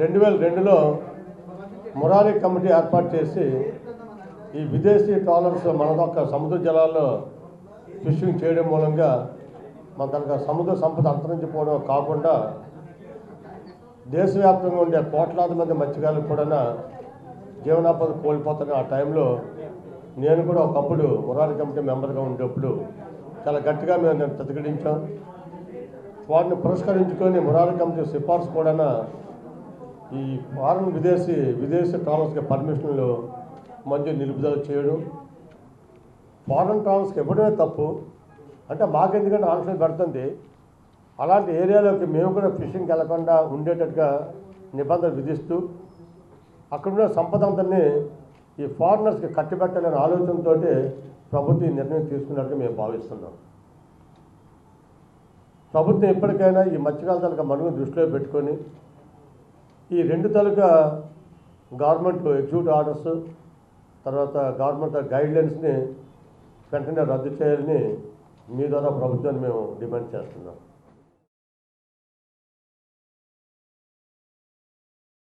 రెండు వేల రెండులో మురారి కమిటీ ఏర్పాటు చేసి ఈ విదేశీ ట్రాలర్స్ మన యొక్క సముద్ర జలాల్లో ఫిషింగ్ చేయడం మూలంగా మన తనకు సముద్ర సంపద అంతరించిపోవడం కాకుండా దేశవ్యాప్తంగా ఉండే కోట్లాది మంది మత్స్యకారులు కూడా జీవనాపద కోల్పోతున్న ఆ టైంలో నేను కూడా ఒకప్పుడు మురారి కమిటీ మెంబర్గా ఉండేప్పుడు చాలా గట్టిగా మేము నేను ప్రతిఘటించాం. వాటిని పురస్కరించుకొని మురారి కమిటీ సిఫార్సు కూడా ఈ ఫారెన్ విదేశీ విదేశీ ట్రావెల్స్కి పర్మిషన్లు మంచి నిలుపుదల చేయడం. ఫారెన్ ట్రావెల్స్కి ఇవ్వడమే తప్పు. అంటే మాకెందుకంటే ఆంక్షలు పెడుతుంది. అలాంటి ఏరియాలోకి మేము కూడా ఫిషింగ్కి వెళ్ళకుండా ఉండేటట్టుగా నిబంధనలు విధిస్తూ అక్కడున్న సంపద అంతని ఈ ఫారినర్స్కి కట్టిపెట్టాలనే ఆలోచనతో ప్రభుత్వం ఈ నిర్ణయం తీసుకున్నట్టుగా మేము భావిస్తున్నాం. ప్రభుత్వం ఎప్పటికైనా ఈ మత్స్యకాల తలక మనుగు దృష్టిలో పెట్టుకొని ఈ రెండు తలక గవర్నమెంట్ ఎగ్జిక్యూటివ్ ఆర్డర్స్ తర్వాత గవర్నమెంట్ గైడ్లైన్స్ని వెంటనే రద్దు చేయాలని మీ ద్వారా ప్రభుత్వాన్ని మేము డిమాండ్ చేస్తున్నాం.